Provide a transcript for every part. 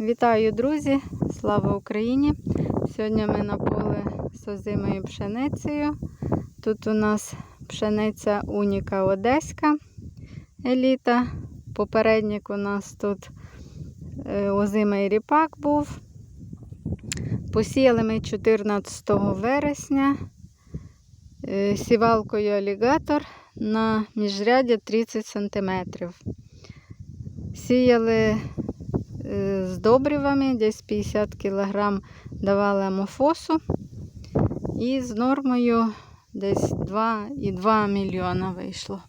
Вітаю, друзі! Слава Україні! Сьогодні ми на поле з озимою пшеницею. Тут у нас пшениця Уніка Одеська еліта. Попередник у нас тут е, озимий ріпак був. Посіяли ми 14 вересня е, сівалкою алігатор на міжряддя 30 см. Сіяли з добривами, десь 50 кг давали амофосу. І з нормою десь 2,2 мільйона вийшло.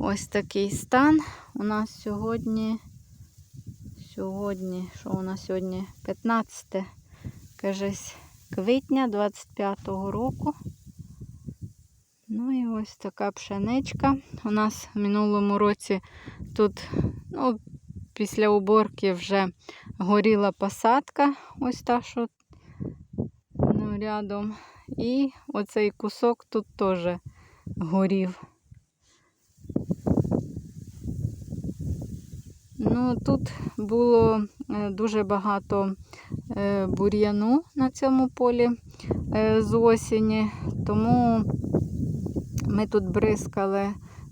Ось такий стан. У нас сьогодні, сьогодні, що у нас сьогодні? 15 кажись, квітня 25-го року. Ну і ось така пшеничка. У нас в минулому році тут, ну, після уборки вже горіла посадка, ось та, що ну, рядом. І оцей кусок тут теж горів. Ну, тут було е, дуже багато е, бур'яну на цьому полі е, з осені, тому ми тут бризкали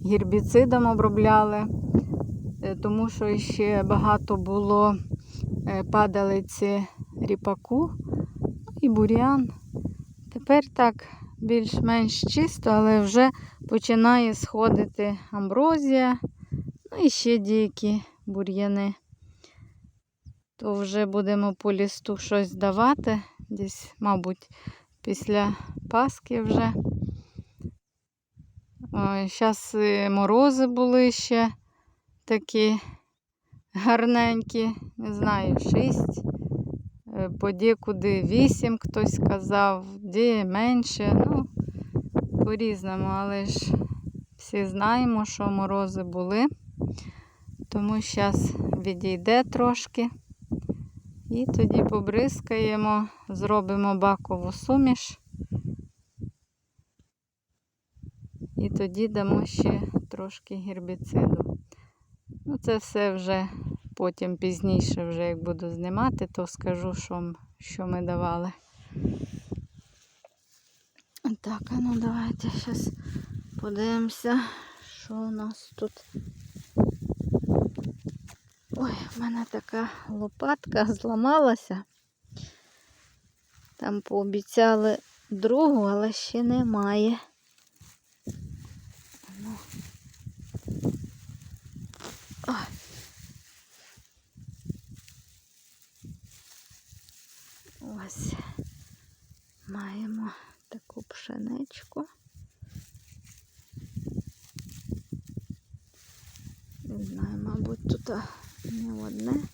гербіцидом обробляли, тому що ще багато було падалиці ріпаку і бур'ян. Тепер так більш-менш чисто, але вже починає сходити амброзія, ну і ще деякі бур'яни. То вже будемо по лісту щось давати. Десь, мабуть, після Паски вже. Зараз морози були ще такі гарненькі, не знаю, 6, подекуди 8 хтось сказав, де менше. Ну, по-різному, але ж всі знаємо, що морози були. Тому зараз відійде трошки. І тоді побризкаємо, зробимо бакову суміш. І тоді дамо ще трошки гербіциду. Ну, це все вже потім пізніше, вже як буду знімати, то скажу, що, що ми давали. Так, а ну давайте зараз подивимося, що у нас тут. Ой, в мене така лопатка зламалася. Там пообіцяли другу, але ще немає. Ось маємо таку пшеничку. Не знаю, мабуть, тут не одне.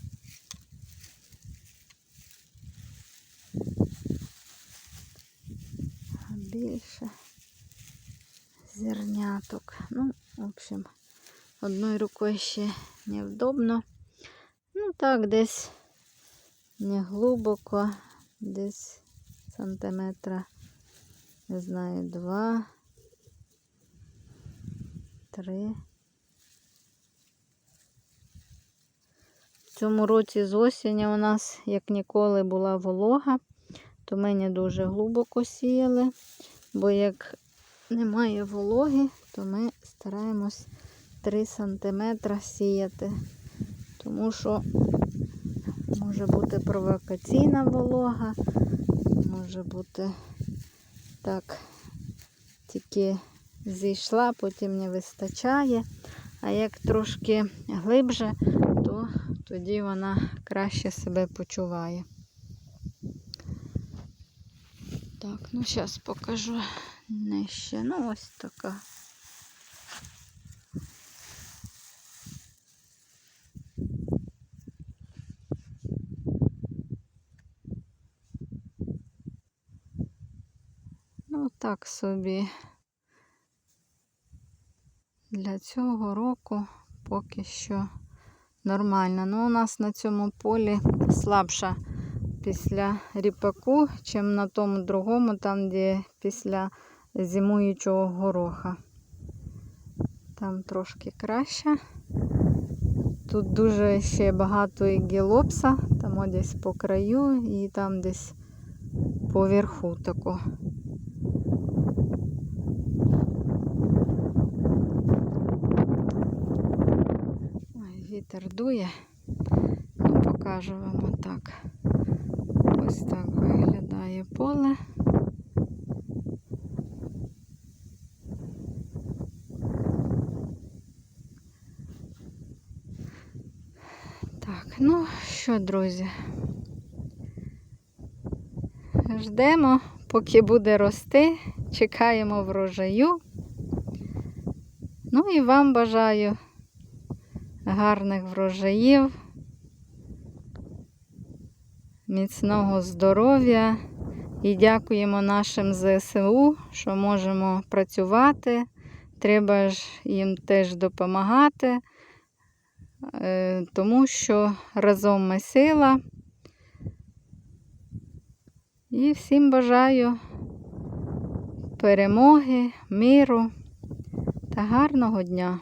А більше зерняток. Ну, в общем, одною рукою ще невдобно. Ну так, десь не глибоко, десь сантиметра, не знаю, два, три. В цьому році з осені у нас, як ніколи, була волога, то ми не дуже глибоко сіяли, бо як немає вологи, то ми стараємось 3 см сіяти, тому що може бути провокаційна волога, може бути так, тільки зійшла, потім не вистачає. А як трошки глибше, то тоді вона краще себе почуває. Так, ну зараз покажу нижче. Ну, ось така. Ну, так собі. Для цього року поки що нормально. Ну, у нас на цьому полі слабша після ріпаку, чим на тому другому, там, де після зимуючого гороха. Там трошки краще. Тут дуже ще багато і гілопса, там десь по краю і там десь поверху тако. Ой, вітер дує. Ну, покажу вам отак. Ось так виглядає поле. Так, ну що, друзі? Ждемо, поки буде рости, чекаємо врожаю. Ну і вам бажаю гарних врожаїв, міцного здоров'я і дякуємо нашим ЗСУ, що можемо працювати. Треба ж їм теж допомагати, е, тому що разом ми сила. І всім бажаю перемоги, миру та гарного дня.